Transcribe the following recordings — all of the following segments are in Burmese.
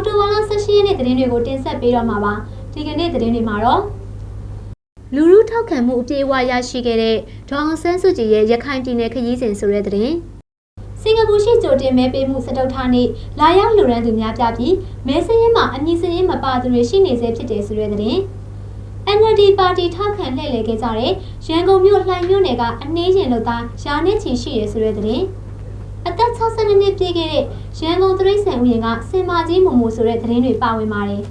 က်တိုဘာလ18ရက်နေ့သတင်းတွေကိုတင်ဆက်ပေးတော့မှာပါဒီကနေ့သတင်းတွေမှာတော့လူလူထောက်ခံမှုအပြည့်အဝရရှိခဲ့တဲ့ဒေါအောင်ဆန်းစုကြည်ရဲ့ရခိုင်ပြည်နယ်ခရီးစဉ်ဆိုတဲ့သတင်းစင်ကာပူရှိကြိုတင်မဲပေးမှုစတုထနေ့လာရောက်လူရန်သူများပြပြီးမဲစင်းရင်မှာအမည်စရင်မပါသူတွေရှိနေစေဖြစ်တယ်ဆိုတဲ့သတင်း NLD ပါတီထောက်ခံလှည့်လည်ခဲ့ကြတဲ့ရန်ကုန်မြို့လှိုင်မြို့နယ်ကအနှေးရင်လို့သားရာနေချီရှိရဆိုတဲ့သတင်းအသက်62နှစ်ပြည့်ခဲ့တဲ့ ရန်ကုန်သရိတ်ဆန်ဦးရင်ကစင်မာကြီးမူမူဆိုတဲ့သတင်းတွေပါဝင်ပါတယ်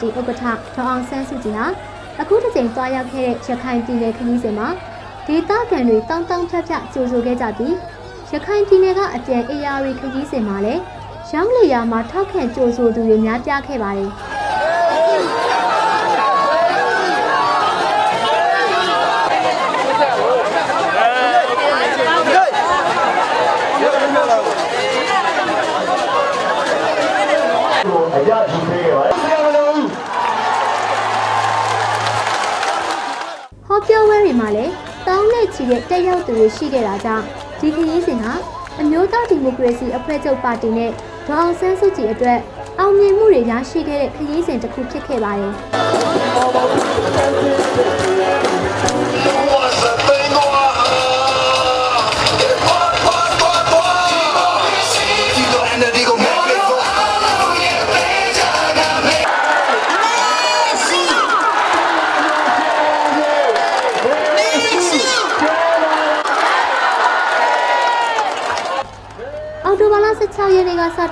တီဥက္ကဋ္ဌဒေါအောင်ဆန်းစုကြည်ဟာအခုတစ်ချိန်တွားရောက်ခဲ့တဲ့ရခိုင်ပြည်နယ်ခရီးစဉ်မှာဒေသခံတွေတောင်းတောင်းဖြတ်ဖြတ်ကြိုဆိုခဲ့ကြပြီးရခိုင်ပြည်နယ်ကအကျယ် AR ခရီးစဉ်မှာလည်းရောင်းလေယာမှာထောက်ခံကြိုဆိုသူတွေများပြားခဲ့ပါတယ် ဟောပြောပွဲတွေမှာလည်းတောင်းနဲ့ချီတဲ့တက်ရောက်သူတွေရှိခဲ့တာကြောင့်ဒီခရီးစဉ်ဟာအမျိုးသားဒီမိုကရေစီအဖွဲ့ချုပ်ပါတီနဲ့ဒေါအောင်ဆန်းစုကြည်အတွက်အောင်မြင်မှုတွေရရှိခဲ့တဲ့ခရီးစဉ်တစ်ခုဖြစ်ခဲ့ပါတယ်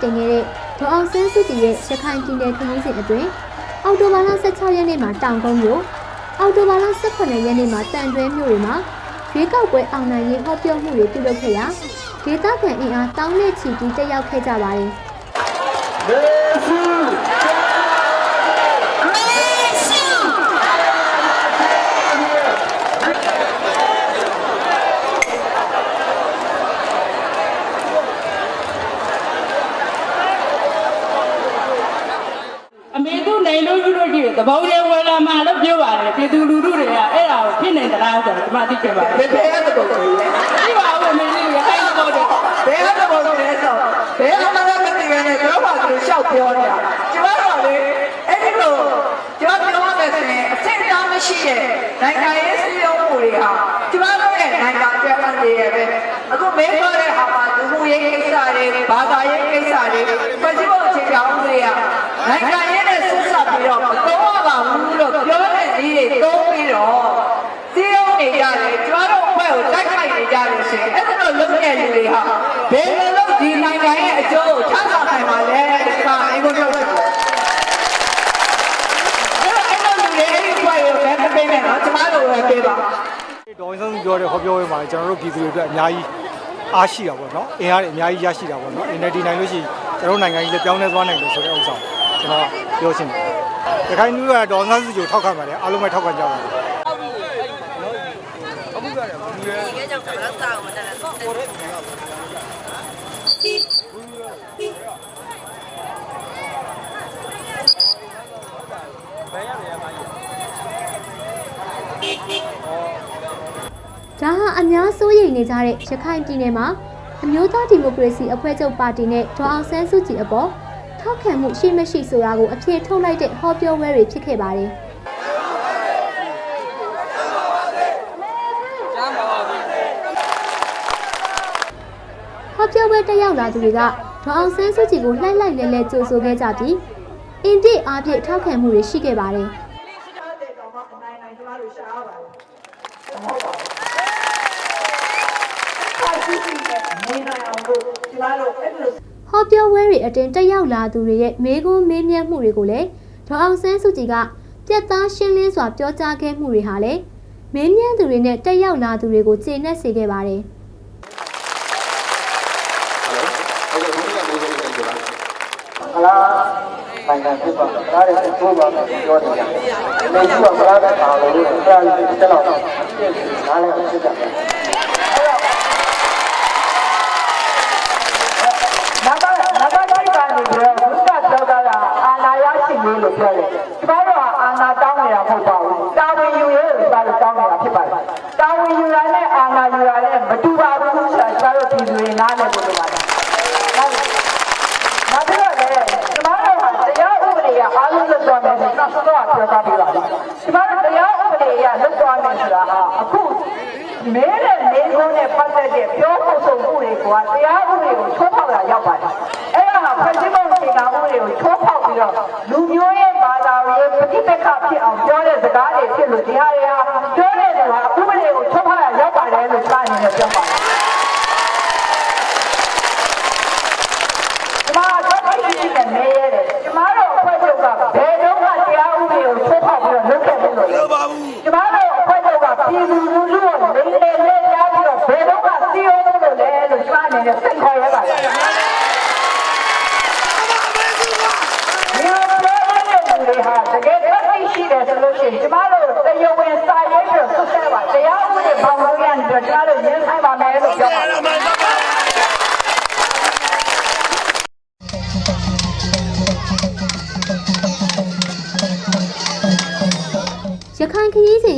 တင်ခဲ့တဲ့ဒေါအောင်ဆန်းစုကြည်ရဲ့ရခိုင်ပြည်နယ်ခရီးစဉ်အတွင်းအော်တိုဘာလ16ရက်နေ့မှာတောင်ကုန်းမြို့အော်တိုဘာလ18ရက်နေ့မှာတန်တွဲမြို့တွေမှာရွေးကောက်ပွဲအောင်နိုင်ရေးဟောပြောမှုတွေပြုလုပ်ခဲ့ရာဒေသခံအင်အားတောင်းနဲ့ချီပြီးတက်ရောက်ခဲ့ကြပါတယ်။ Yesu! အမေတို့နိုင်လို့ယူလို့ရှိရင် သဘောရဲဝယ်လာမှလို့ပြောပါတယ်ပြည်သူလူထုတွေကအဲ့ဒါကိုဖြစ်နေသလားဆိုတော့ဒီမှာသိကြပါတဘယ်ယ်ဘယ်ကတော့ကိုကြီးလဲဒီပါဦးအမေကြီးရခိုင်တော့တယ်ဘယ်ကတော့ကိုလဲဆိုဘယ်အမှလည်းမသိရနဲ့တော့ပါသူရှောက်ပြောနေတာကျမတို့လေအဲ့ဒီလိုကျမပြောရမယ်ဆိုရင်အထင်အရှားမရှိတဲ့နိုင်ငံရေးစည်းရုံးမှုတွေဟာကျမတို့ရဲ့နိုင်ငံအတွက်အန္တရာယ်ပဲအခုမင်းပြောတဲ့ဟာမှာလူမှုရေးကိစ္စတွေဘာသာရေးကိစ္စတွေပြည်သူ့အခြေခံဥပဒေကနိုင်ငံရေးနဲ့ဆက်ဆက်ပြီးတော့မတော်ရပါဘူးလို့ပြောတဲ့ကြီးတွေသုံးပြီးတော့ စီးရုံးနေကြတယ်ကျွားတို့အဖွဲ့ကိုတိုက်ခိုက်နေကြတယ် ရှင်အဲ့ဒါတော့လုပ်တဲ့လူတွေဟာဘယ်လိုလုပ်ဒီနိုင်ငံရဲ့အကျိုးကိုချမ်းသာနိုင်ပါလဲဒီကအင်္ဂုတ္တပြောတယ်အဲ့တော့အဲ့လိုလူတွေအဲ့ဒီအဖွဲ့ကိုဘယ်မပေးနဲ့နော်ကျမတို့ပဲပေးပါဒေါ်အောင်ဆန်းစုပြောတဲ့ဟောပြောရေးမှာကျွန်တော်တို့ပြည်သူတွေအတွက်အများကြီးအားရှိတာပေါ့နော်အင်အားတွေအများကြီးရရှိတာပေါ့နော် NLD နိုင်လို့ရှိရင်ကျွန်တော်တို့နိုင်ငံကြီးလည်းပြောင်းလဲသွားနိုင်တယ်ဆိုတဲ့ဥစ္စာကိုကျွန်တော်ပြောချင်တယ်ရခိုင်လူကဒေါ်အောင်ဆန်းစုကြည်ကိုထောက်ခံပါတယ်အားလုံးပဲထောက်ခံကြပါတယ် ဒါဟာအများစိုးရိမ်နေကြတဲ့ရခိုင်ပြည်နယ်မှာအမျိုးသားဒီမိုကရေစီအဖွဲ့ချုပ်ပါတီနဲ့ဒေါအောင်ဆန်းစုကြည်အပေါ်ထောက်ခံမှုရှိမရှိဆိုတာကိုအပြည့်ထုတ်လိုက်တဲ့ဟောပြောပွဲတွေဖြစ်ခဲ့ပါတယ်။ တက်ရောက်လာသူတွေကဒေါအောင်ဆန်းစုကြည်ကိုလှိုက်လိုက်လဲလဲကြိုဆိုခဲ့ကြပြီးအင်ဒီအားဖြင့်ထောက်ခံမှုတွေရှိခဲ့ပါတယ်။တယ်တော့မှအနိုင်တို့ရှားရပါတယ်မဟုတ်ပါဘူးအခါရှိရှိနဲ့နေနိုင်အောင်လို့ကျမတို့အဲ့လိုဟောပြောပွဲတွေအတွင်တက်ရောက်လာသူတွေရဲ့မေးခွန်းမေးမြန်းမှုတွေကိုလည်းဒေါအောင်ဆန်းစုကြည်ကပြတ်သားရှင်းလင်းစွာပြောကြားခဲ့မှုတွေဟာလည်းမေးမြန်းသူတွေနဲ့တက်ရောက်လာသူတွေကိုကျေနပ်စေခဲ့ပါတယ် လားနိုင်ငံဖြစ်ပါခလားရဲ့သိုးပါမယ်ပြောနေကြတယ်။ဒီလိုကခလားတဲ့ပါလို့ခလားကြီးတက်တော့နားလည်းဖြစ်ကြတယ်နဂနဂတိကနေပြီးတော့ဘုရားပြောတာကအာနာရရှိလို့လို့ပြောတယ်။ကျမတို့ကအာနာတောင်းနေတာမဟုတ်ပါဘူး။တာဝန်ယူရဲလို့ကျမတို့တောင်းနေတာဖြစ်ပါတယ်။တာဝန်ယူရတဲ့အာနာယူရတဲ့မတူပါဘူးဆိုတာကျမတို့ပြည်သူတွေနားလည်ဖို့လိုပါတယ်။ဟုတ်ကဲ့။နောက်ပြီးတော့လည်းကျမတို့ဟာတရားဥပဒေရအားလုံးလွတ်သွားမယ်ဆိုတာစောစောကပြောထားပြီးပါပြီ။ကျမတို့တရားဥပဒေရလွတ်သွားမယ်ဆိုတာဟာအခုမဲတဲ့နေကုန်းနဲ့ပတ်သက်တဲ့ပြောဖို့ဆိုမှုတွေကတရားဥပဒေကိုချိုးဖောက်တာ ရောက်ပါတယ်။အဲ့ဒါကပြည်သူ့စေနာမှုတွေကိုချိုးဖောက်ပြီးတော့လူ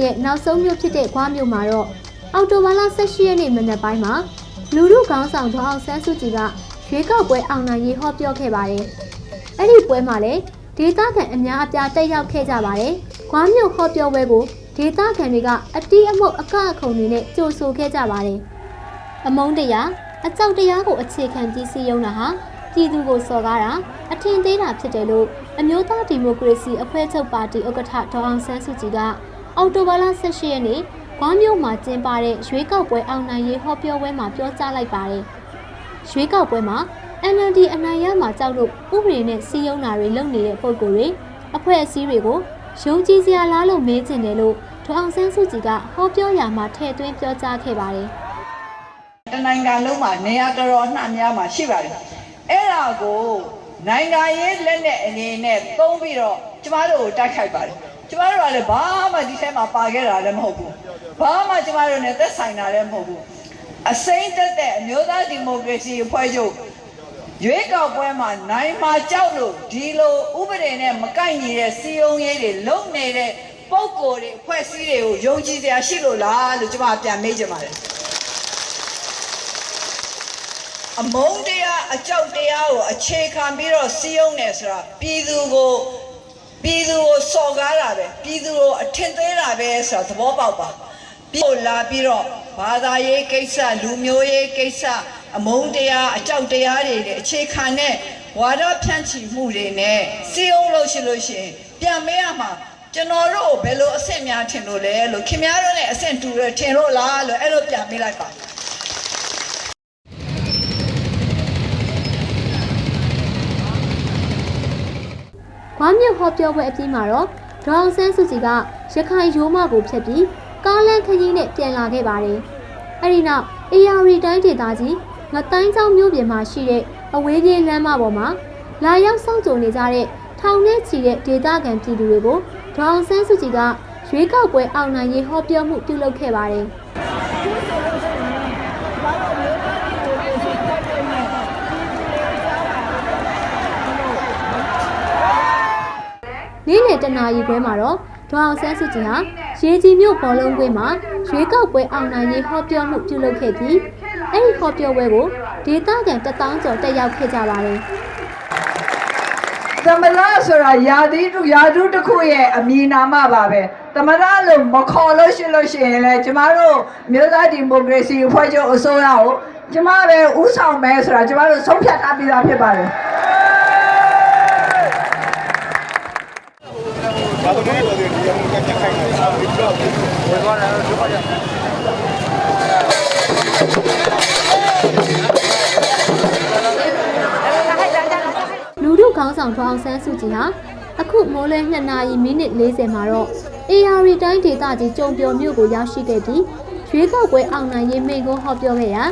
ရီးစဉ်ရဲ့နောက်ဆုံးမြို့ဖြစ်တဲ့ဂွားမြို့မှာတော့အော်တိုဘာလ18ရက်နေ့မနက်ပိုင်းမှာလူမှုခေါင်းဆောင်ဒေါအောင်ဆန်းစုကြည်ကရွေးကောက်ပွဲအောင်နိုင်ရေးဟောပြောခဲ့ပါတယ်။အဲ့ဒီပွဲမှာလည်းဒေသခံအများအပြားတက်ရောက်ခဲ့ကြပါတယ်။ဂွားမြို့ဟောပြောပွဲကိုဒေသခံတွေကအတီးအမှုတ်အကအခုံတွေနဲ့ကြိုဆိုခဲ့ကြပါတယ်။အမုန်းတရားအကြောက်တရားကိုအခြေခံပြီးစီယုံတာဟာပြည်သူကိုစော်ကားတာအထင်သေးတာဖြစ်တယ်လို့အမျိုးသားဒီမိုကရေစီအဖွဲ့ချုပ်ပါတီဥက္ကဋ္ဌဒေါအောင်ဆန်းစုကြည်က အောက်တိုဘာလ18ရက်နေ့ဂွားမြို့မှာကျင်းပတဲ့ရွေးကောက်ပွဲအောင်နိုင်ရေးဟောပြောပွဲမှာပြောကြားလိုက်ပါတယ်။ရွေးကောက်ပွဲမှာ NLD အနိုင်ရမှာကြောက်လို့ဥပဒေနဲ့စီယုံတာတွေလုပ်နေတဲ့ပုံကိုယ်တွေအဖွဲ့အစည်းတွေကိုယုံကြည်စရာလားလို့မေးချင်တယ်လို့ဒေါအောင်ဆန်းစုကြည်ကဟောပြောရာမှာထည့်သွင်းပြောကြားခဲ့ပါတယ်။တနိုင်ငံလုံးမှာနေရာတော်တော်နှံ့များမှာရှိပါတယ်အဲ့ဒါကိုနိုင်ငံရေးလက်နဲ့အနေနဲ့သုံးပြီးတော့ကျမတို့ကိုတိုက်ခိုက်ပါတယ် ကျမတို့ကလည်းဘာမှဒီထဲမှာပါခဲ့တာလည်းမဟုတ်ဘူးဘာမှကျမတို့နဲ့သက်ဆိုင်တာလည်းမဟုတ်ဘူးအစိမ့်သက်တဲ့အမျိုးသားဒီမိုကရေစီအဖွဲ့ချုပ်ရွေးကောက်ပွဲမှာနိုင်မှာကြောက်လို့ဒီလိုဥပဒေနဲ့မကိုက်ညီတဲ့စီယုံရေးတွေလုံနေတဲ့ပုံကိုယ်တွေအဖွဲ့အစည်းတွေကိုယုံကြည်စရာရှိလို့လားလို့ကျမပြန်မေးချင်ပါတယ်အမုန်းတရားအကြောက်တရားကိုအခြေခံပြီးတော့စီးယုံနေဆိုတာပြည်သူကို ပြည်သူကိုစော်ကားတာပဲပြည်သူကိုအထင်သေးတာပဲဆိုတာသဘောပေါက်ပါပြည်ကိုလာပြီးတော့ဘာသာရေးကိစ္စလူမျိုးရေးကိစ္စအမုန်းတရားအကြောက်တရားတွေနဲ့အခြေခံတဲ့ဝါဒဖြန့်ချီမှုတွေနဲ့စီးယုံလို့ရှိလို့ရှိရင်ပြန်မေးရမှာကျွန်တော်တို့ကိုဘယ်လိုအဆင့်များထင်လို့လဲလို့ခင်ဗျားတို့နဲ့အဆင့်တူတယ်ထင်လို့လားလို့အဲ့လိုပြန်မေးလိုက်ပါ။ ဝမ်းမြုပ်ဟောပြောပွဲအပြီးမှာတော့ဒေါအောင်ဆန်းစုကြည်ကရခိုင်ရိုးမကိုဖျက်ပြီးကားလမ်းခရီးနဲ့ပြန်လာခဲ့ပါတယ်။အဲဒီနောက် AR တိုင်းဒေသကြီးငတိုင်းချောင်းမြို့ပြင်မှာရှိတဲ့အဝေးပြေးလမ်းမပေါ်မှာလာရောက်စောင့်ကြိုနေကြတဲ့ထောင်နဲ့ချီတဲ့ဒေသခံပြည်သူတွေကိုဒေါအောင်ဆန်းစုကြည်ကရွေးကောက်ပွဲအောင်နိုင်ရေးဟောပြောမှုပြုလုပ်ခဲ့ပါတယ်။ နေ့လယ်တနာရီခွဲမှာတော့ဒေါအောင်ဆန်းစုကြည်ဟာရေကြီးမြို့ဘောလုံးကွင်းမှာရွေးကောက်ပွဲအောင်နိုင်ရေးဟောပြောမှုပြုလုပ်ခဲ့ပြီးအဲ့ဒီဟောပြောပွဲကိုဒေသခံတထောင်ကျော်တက်ရောက်ခဲ့ကြပါတယ်သမရဆိုတာယာတိတုယာတုတစ်ခုရဲ့အမည်နာမပါပဲသမရလို့မခေါ်လို့ရှိလို့ရှိရင်လေကျမတို့မြို့သားဒီမိုကရေစီအဖွဲ့ချုပ်အစိုးရကိုကျမပဲဥဆောင်မယ်ဆိုတာကျမတို့ဆုံးဖြတ်ထားပြီးသားဖြစ်ပါတယ် လူထုခေါင်းဆောင်ထွန်းအောင်ဆန်းစုကြည်ဟာအခုမိုးလဲ2နာရီမိနစ်40မှာတော့ AR တိုင်းဒေသကြီးကြုံပြော်မြို့ကိုရောက်ရှိခဲ့ပြီးရွေးကောက်ပွဲအောင်နိုင်ရေးမိန့်ခွန်းဟောပြောခဲ့ရာ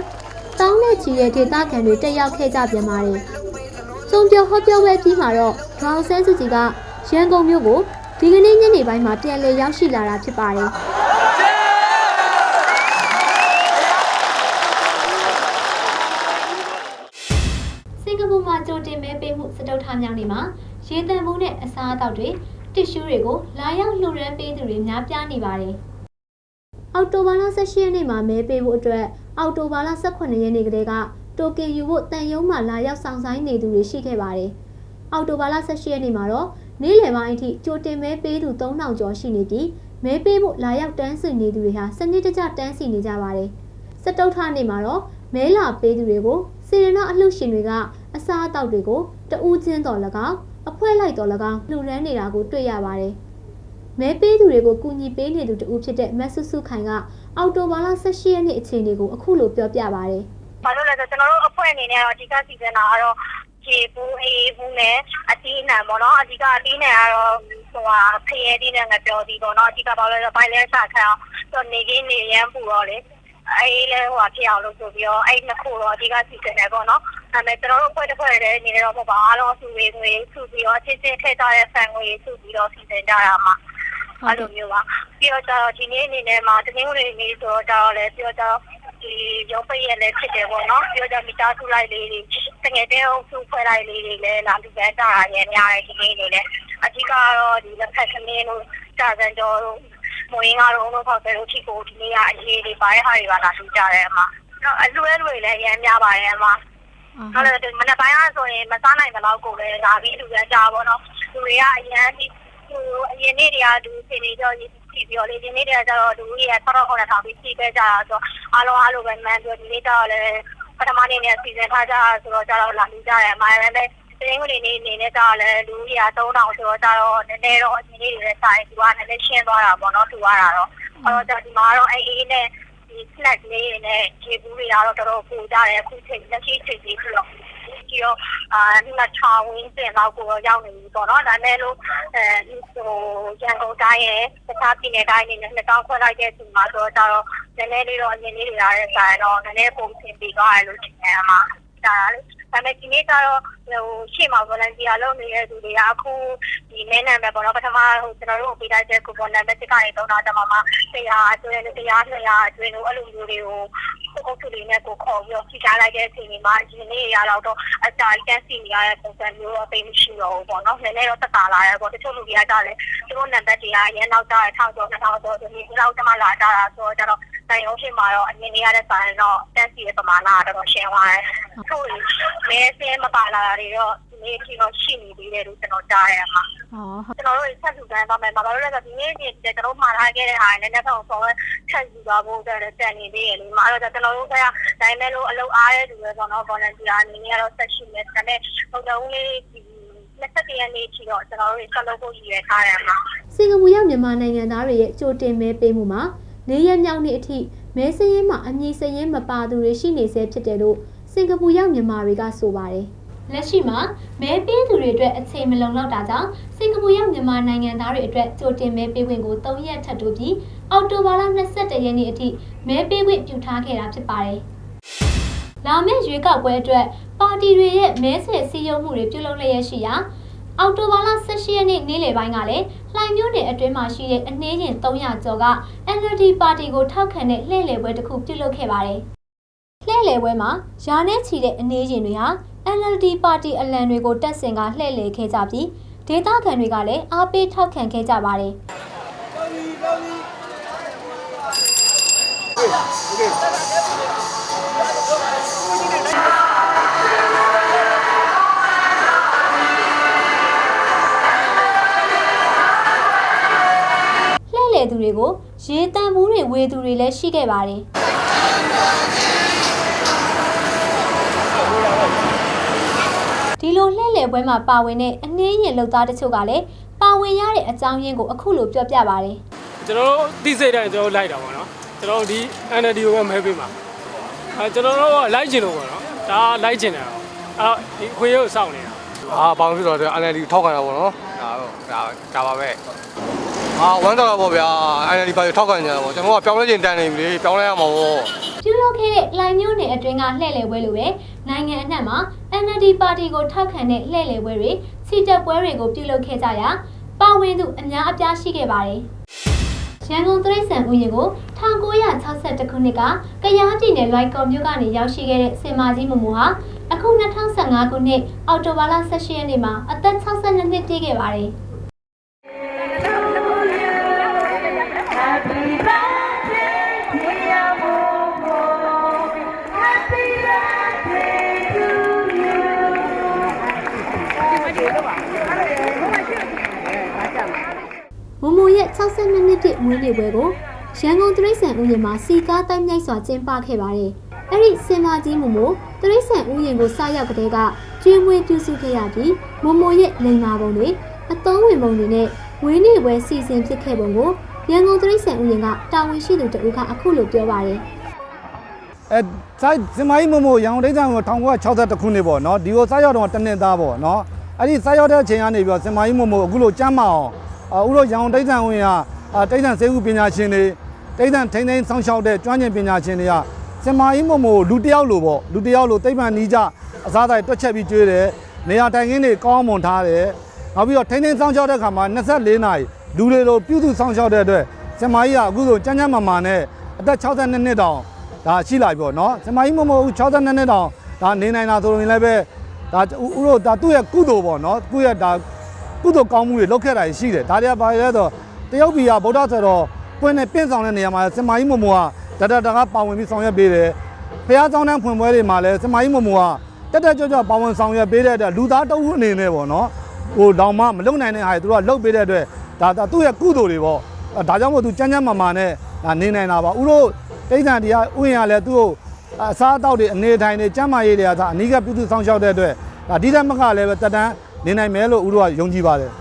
တောင်းနဲ့ချီတဲ့ဒေသခံတွေတက်ရောက်ခဲ့ကြပြန်ပါတယ်။ကြုံပြော်ဟောပြောပွဲပြီးမှာတော့ထွန်းအောင်ဆန်းစုကြည်ကရန်ကုန်မြို့ကိုဒီကနေ့ညနေပိုင်းမှာပြန်လည်ရောက်ရှိလာတာဖြစ်ပါတယ်။ ပေးမှုစတုထမြောက်နေ့မှာရေတံမှုနဲ့အစားအသောက်တွေတစ်ရှူးတွေကိုလာရောက်လှူဒန်းပေးသူတွေများပြားနေပါတယ်။အော်တိုဘာလ18ရက်နေ့မှာမဲပေးဖို့အတွက်အော်တိုဘာလ18ရက်နေ့ကတည်းကတိုကီယူဖို့တန်ယုံမှာလာရောက်ဆောင်ဆိုင်နေသူတွေရှိခဲ့ပါတယ်။အော်တိုဘာလ18ရက်နေ့မှာတော့နေ့လယ်ပိုင်းအထိကြိုတင်မဲပေးသူ3000ကျော်ရှိနေပြီးမဲပေးဖို့လာရောက်တန်းစီနေသူတွေဟာစနစ်တကျတန်းစီနေကြပါတယ်။စတုထနေ့မှာတော့မဲလာပေးသူတွေကိုစေရနာအလှရှင်တွေက အစားအသောက်တွေကိုတဦးချင်းတော်၎င်းအဖွဲ့လိုက်တော်၎င်းလှူဒန်းနေတာကိုတွေ့ရပါတယ်။မဲပေးသူတွေကိုကူညီပေးနေသူတဦးဖြစ်တဲ့မတ်ဆုစုခိုင်ကအော်တိုဘာလ18ရက်နေ့အခြေအနေကိုအခုလိုပြောပြပါရတယ်ဘာလို့လဲဆိုတော့ကျွန်တော်တို့အဖွဲ့အနေနဲ့ကတော့အဓိကစီစဉ်တာကတော့ခြေပူးအေးပူးနဲ့အတီးနံပေါ့နော်အဓိကအတီးနံကတော့ဟိုဟာဖရဲတီးနံငပြောဒီပေါ့နော်အဓိကဘာလို့လဲဆိုတော့ဘိုင်လဲစခန်းတော့နေကြီးနေရမ်းပူတော့လေအေးလဲဟိုဟာဖြစ်အောင်လို့ဆိုပြီးတော့အဲ့နှစ်ခုတော့အဓိကစီစဉ်တယ်ပေါ့နော် ဒါပေမဲ့ကျွန်တော်တို့အဖွဲ့တစ်ဖွဲ့တည်းနေတော့မဟုတ်ပါအားလုံးစုဝေးငွေစုပြီးတော့ချင်းချင်းထည့်ထားတဲ့ဆန်ငွေစုပြီးတော့စီစဉ်ကြတာမှာအဲ့လိုမျိုးပါပြီးတော့ကျတော့ဒီနေ့အနေနဲ့မှာတနင်္ဂနွေနေ့ဆိုတော့လည်းပြီးတော့ဒီရုံးပိတ်ရလည်းဖြစ်တယ်ပေါ့နော်ပြီးတော့မိသားစုလိုက်လေးတွေတကယ်တည်းအုပ်စုဖွဲ့လိုက်လေးတွေလည်းလာလူပဲတာရရများတယ်ဒီနေ့နေလည်းအဓိကတော့ဒီလက်ဖက်ခမင်းတို့ကြာစံကျော်တို့မွေးငါတို့လို့ပေါ့တယ်လို့ထိကိုဒီနေ့ကအရေးတွေပါတဲ့ဟာတွေကလာလူကြတယ်အမအလွဲလွယ်လည်းရမ်းများပါတယ်အမ ဟုတ်တယ်မနက်ပိုင်းကဆိုရင်မစားနိုင်တဲ့လောက်ကိုပဲဒါပြီးလူရန်ကြပါတော့လူတွေကအရန်ဒီဟိုအရင်နေ့တွေကသူစီနေတော့ဒီပြောလေဒီနေ့တွေကကျတော့လူကြီးကဆောတော့ခေါ်တာပြီးစီပဲကြတာဆိုအားလုံးအားလုံးပဲမှန်ပြောဒီနေ့တော့လည်းပထမနေ့နဲ့စီစဉ်ထားကြဆိုတော့ကျတော့လာလူကြတယ်အမှန်ပဲတင်းဝင်နေနေနဲ့ကြလည်းလူကြီးက3000ဆိုတော့ကျတော့နည်းနည်းတော့အရင်နေ့တွေနဲ့ဆိုင်သူကနည်းနည်းရှင်းသွားတာပေါ့နော်သူရတာတော့အဲ့တော့ဒီမှာတော့အေးအေးနဲ့ ဒီ snack လေးတွေနဲ့ခြေဘူးတွေကတော့တော်တော်ပူကြတယ်အခုချိန်လက်ရှိချိန်ကြီးဆိုတော့ဒီတော့အာဒီမှာချောင်းဝင်းတင်တော့ကိုရောက်နေပြီပေါ့နော်ဒါနဲ့လို့အဲဟိုရန်ကုန်တိုင်းရဲ့တခြားပြည်နယ်တိုင်းနေနဲ့နှစ်တောင်းခွဲလိုက်တဲ့အချိန်မှာဆိုတော့နည်းနည်းလေးတော့အရင်လေးတွေရတဲ့ဆိုင်တော့နည်းနည်းပုံဆင်ပြီးသွားတယ်လို့ထင်တယ်အမဒါလေ ဒါပေမဲ့ဒီနေ့ကျတော့ဟိုရှေ့မှာ volunteer လုပ်နေတဲ့သူတွေကအခုဒီမဲနံပါတ်ပေါ့နော်ပထမဟိုကျွန်တော်တို့ပေးလိုက်တဲ့ coupon နံပါတ်တစ်ကနေတော့တော့မှမှတရားအတွင်းတရား200အတွင်းလို့အဲ့လိုမျိုးတွေကိုအုပ်စုလေးနဲ့ကိုခေါ်ပြီးတော့ကြီးထားလိုက်တဲ့အချိန်ဒီမှာဒီနေ့ရတော့တော့အစာတန်းစီနေရတဲ့ပုံစံမျိုးတော့သိမရှိတော့ဘူးပေါ့နော်နည်းနည်းတော့တက်တာလာရပေါ့တချို့လူတွေကကြားတယ်သူတို့နံပါတ်တွေကအရင်နောက်ကြတဲ့ထောက်ကျော်နှစ်ထောက်ကျော်ဒီနေ့လောက်တမလာကြတာဆိုတော့ကျ တော့တိုင်ရုံးရှိမှာတော့အရင်နေ့ရတဲ့ဆိုင်တော့တန်းစီရဲ့ပမာဏကတော့တော်တော်ရှင်းသွားတယ်ထို့မဲစင်းမပါလာတာတွေတော့ဒီနေ့ထိတော့ရှိနေသေးတယ်လို့ကျွန်တော်ကြားရမှာ။ဟောဟုတ်ကျွန်တော်တို့ဆက်စုတန်းသွားမယ်ဘာလို့လဲဆိုတော့ဒီနေ့ဒီကျွန်တော်မှားထားခဲ့တဲ့ဟာလည်းလက်ဆောင်ဆောင်ဆက်ယူသွားဖို့အတွက်တန်နေသေးတယ်လေမာတော့ကျွန်တော်တို့ကတိုင်းမဲ့လို့အလုပ်အားတဲ့သူပဲပေါ့နော် volunteer အနေနဲ့ကတော့ဆက်ရှိနေတယ်ဒါပေမဲ့ဟိုတော့လေးဒီလက်ဆက်ရနေချီတော့ကျွန်တော်တို့ဆက်လုပ်ဖို့ရည်ရွယ်ထားတယ်မှာစင်ကာပူရောက်မြန်မာနိုင်ငံသားတွေရဲ့ကြိုတင်မဲပေးမှုမှာ ၄ရက်မြောက်နေ့အထိမဲစင်းရင်မှာအမည်စရင်မပါသူတွေရှိနေဆဲဖြစ်တယ်လို့စင်ကာပူရောက်မြန်မာတွေကဆိုပါတယ်။လက်ရှိမှာမဲပေးသူတွေအတွက်အချိန်မလုံလောက်တာကြောင့်စင်ကာပူရောက်မြန်မာနိုင်ငံသားတွေအတွက်ကြိုတင်မဲပေးခွင့်ကို၃ရက်ထပ်တိုးပြီးအောက်တိုဘာလ22ရက်နေ့အထိမဲပေးခွင့်ပြုထားခဲ့တာဖြစ်ပါတယ်။လာမယ့်ရွေးကောက်ပွဲအတွက်ပါတီတွေရဲ့မဲဆွယ်စည်းရုံးမှုတွေပြုလုပ်လျက်ရှိရာအောက်တိုဘာလ18ရက်နေ့နေ့လယ်ပိုင်းကလည်း လှိုင်မြို့နယ်အတွင်းမှာရှိတဲ့အနှေးကျင်300ကျော်က NLD ပါတီကိုထောက်ခံတဲ့လှည့်လည်ပွဲတစ်ခုပြုလုပ်ခဲ့ပါတယ်။လှည့်လည်ပွဲမှာယာနဲ့ချီတဲ့အနေကျင်တွေဟာ NLD ပါတီအလံတွေကိုတက်ဆင်ကလှည့်လည်ခဲ့ကြပြီးဒေသခံတွေကလည်းအားပေးထောက်ခံခဲ့ကြပါတယ်။လှ ည့်လည်သူတွေကိုရေတံမှုတွေဝေသူတွေလည်းရှိခဲ့ပါတယ်ဒီလိုလှည့်လည်ပွဲမှာပါဝင်တဲ့အနှင်းရင်လှုပ်သားတချို့ကလည်းပါဝင်ရတဲ့အကြောင်းရင်းကိုအခုလိုပြောပြပါတယ်ကျွန်တော်တို့သိစိတ်တိုင်းကျွန်တော်တို့လိုက်တာပေါ့နော်ကျွန်တော်တို့ဒီ NLD ကိုပဲမဲပေးမှာအဲကျွန်တော်တို့ကလိုက်ကျင်လို့ပေါ့နော်ဒါလိုက်ကျင်တယ်အဲ့တော့ဒီခွေးရုပ်စောင့်နေတာအာဘာလို့ဆိုတော့ NLD ထောက်ခံတာပေါ့နော်ဒါဒါဒါပါပဲ အာဝမ်းသာတာပေါ့ဗျာ NLD ပါထောက်ခံကြတာပေါ့ကျွန်တော်ကပြောင်းလဲခြင်းတန်နေပြီလေပြောင်းလဲရမှာပေါ့ပြုလုပ်ခဲ့တဲ့လိုင်မျိုးနယ်အတွင်းကလှည့်လည်ပွဲလိုပဲနိုင်ငံအနှံ့မှာ NLD ပါတီကိုထောက်ခံတဲ့လှည့်လည်ပွဲတွေစီတက်ပွဲတွေကိုပြုလုပ်ခဲ့ကြရာပါဝင်သူအများအပြားရှိခဲ့ပါတယ်။ရန်ကုန်တရိတ်ဆန်ဥယျာဉ်ကို1962ခုနှစ်ကကယားပြည်နယ်လွိုင်ကော်မြို့ကနေရောက်ရှိခဲ့တဲ့စင်မာကြီးမမိုဟာအခု2015ခုနှစ်အောက်တိုဘာလ18ရက်နေ့မှာအသက်62နှစ်ပြည့်ခဲ့ပါတယ်။။ 62နှစ်ပြည့်မွေးနေ့ပွဲကိုရန်ကုန်တရိတ်ဆန်ဥယျာဉ်မှာစီကားတိုက်မြိုက်စွာကျင်းပခဲ့ပါတယ်။အဲ့ဒီစင်မာကြီးမမိုတရိတ်ဆန်ဥယျာဉ်ကိုစရောက်ကလေးကကျွေးမွေးပြုစုခဲ့ရပြီးမမိုရဲ့လိန်မာပုံတွေအသုံးဝင်ပုံတွေနဲ့မွေးနေ့ပွဲစီစဉ်ဖြစ်ခဲ့ပုံကိုရန်ကုန်တရိတ်ဆန်ဥယျာဉ်ကတာဝန်ရှိသူတဦးကအခုလိုပြောပါတယ်အဲစိုက်စမိုင်းမမိုရောင်ဒိတ်ဆန်ကို1962ခုနှစ်ပေါ့နော်ဒီကိုစိုက်ရောက်တော့တနှစ်သားပေါ့နော်အဲ့ဒီစိုက်ရောက်တဲ့အချိန်ကနေပြီးတော့စမိုင်းမမိုအခုလိုကြမ်းမအောင်အာ ဥရောရောင်ဒိတ်ဆန်ဝင်ကအာဒိတ်ဆန်စေကူပညာရှင်တွေဒိတ်ဆန်ထိန်းသိမ်းဆောင်ရှောက်တဲ့ကျွမ်းကျင်ပညာရှင်တွေကစမိုင်းမမိုလူတစ်ယောက်လိုပေါ့လူတစ်ယောက်လိုသိပ္ပံနီးကြအစားတိုင်းတွက်ချက်ပြီးကျွေးတယ်နေရာတိုင်ခင်းတွေကောင်းမွန်ထားတယ်နောက်ပြီးတော့ထိန်းသိမ်းဆောင်ရှောက်တဲ့ခါမှာ24နာရီလူတွေလိုပြုစုဆောင်ရှောက်တဲ့အတွက်စမိုင်းကအခုဆိုကြမ်းကြမ်းမာမာနဲ့အသက်62နှစ်တောင်ဒါရှိလာပြီပေါ့နော်စမကြီးမမဟုတ်62နှစ်တောင်ဒါနေနိုင်တာဆိုရင်လည်းပဲဒါဥတို့ဒါသူ့ရဲ့ကုသိုလ်ပေါ့နော်သူ့ရဲ့ဒါ ကုသိုလ်ကောင်းမှုတွေလုပ်ခဲ့တာရှိတယ်ဒါတွေကဘာလဲဆိုတော့တရုတ်ပြည်ကဗုဒ္ဓဆိုတော့ပွင့်နဲ့ပြင့်ဆောင်တဲ့နေရာမှာစမကြီးမမကတတတကပါဝင်ပြီးဆောင်ရွက်ပေးတယ်ဖះဆောင်တဲ့ဖွင့်ပွဲတွေမှာလည်းစမကြီးမမကတက်တက်ကြွကြွပါဝင်ဆောင်ရွက်ပေးတဲ့အတွက်လူသားတအုပ်အနေနဲ့ပေါ့နော်ဟိုတောင်မှမလုံနိုင်တဲ့ဟာတွေသူတို့ကလှုပ်ပေးတဲ့အတွက်ဒါဒါသူ့ရဲ့ကုသိုလ်တွေပေါ့ဒါကြောင့်မို့သူကြမ်းကြမ်းမာမာနဲ့ဒါနေနိုင်တာပါဥတို့တိဋ္ဌာန်တရားဥယျာဉ်ကလည်းသူ့ကိုအစားအသောက်တွေအနေထိုင်တွေကျန်းမာရေးတွေကသာအနိကပြုစုဆောင်ရှောက်တဲ့အတွက်ဒါဒီတက်မကလည်းပဲတက်တန်း နေနိုင်မယ်လို့ဥတို့ကယုံကြည်ပါတယ်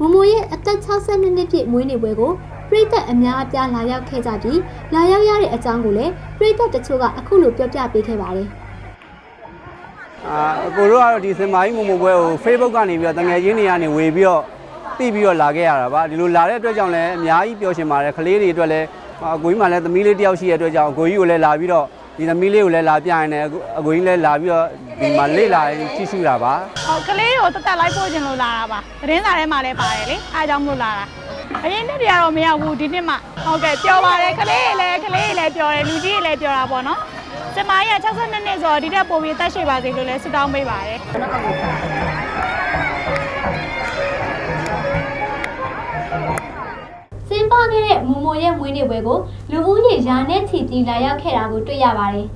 မမိုရဲ့အသက်62နှစ်ပြည့်မွေးနေ့ပွဲကိုပြည်သက်အများအပြားလာရောက်ခဲ့ကြပြီးလာရောက်ရတဲ့အကြောင်းကိုလည်းပြည်သက်တချို့ကအခုလိုပြောပြပေးခဲ့ပါတယ်အာအကိုတို့ကတော့ဒီစင်မာကြီးမုံမပွဲကို Facebook ကနေပြီးတော့တငယ်ချင်းတွေကနေဝေပြီးတော့သိပြီးတော့လာခဲ့ရတာပါဒီလိုလာတဲ့အတွက်ကြောင့်လည်းအများကြီးပျော်ရွှင်ပါတယ်ကလေးတွေအတွက်လည်းအကိုကြီးမှလည်းသမီးလေးတစ်ယောက်ရှိတဲ့အတွက်ကြောင့်အကိုကြီးကိုလည်းလာပြီးတော့ ဒီသမီးလေးကိုလည်းလာပြရင်လည်းအကိုကြီးလည်းလာပြီးတော့ဒီမှာလေ့လာရင်ကြည့်ရှုတာပါဟုတ်ကလေးကိုတက်တက်လိုက်ပို့ခြင်းလို့လာတာပါသတင်းစာထဲမှာလည်းပါတယ်လေအားကြောင့်မလို့လာတာအရင်နှစ်တွေကတော့မရဘူးဒီနှစ်မှဟုတ်ကဲ့ပျော်ပါတယ်ကလေးတွေလည်းကလေးတွေလည်းပျော်တယ်လူကြီးတွေလည်းပျော်တာပေါ့နော်ကျမကြီးက62နှစ်ဆိုတော့ဒီတက်ပို့ပြီးတက်ရှိပါစေလို့လည်းဆုတောင်းပေးပါတယ် စင်ပခဲ့တဲ့မမိုရဲ့မွေးနေ့ပွဲကိုလူဦးရေရာနဲ့ချီပြီးလာရောက်ခဲ့တာကိုတွေ့ရပါတယ်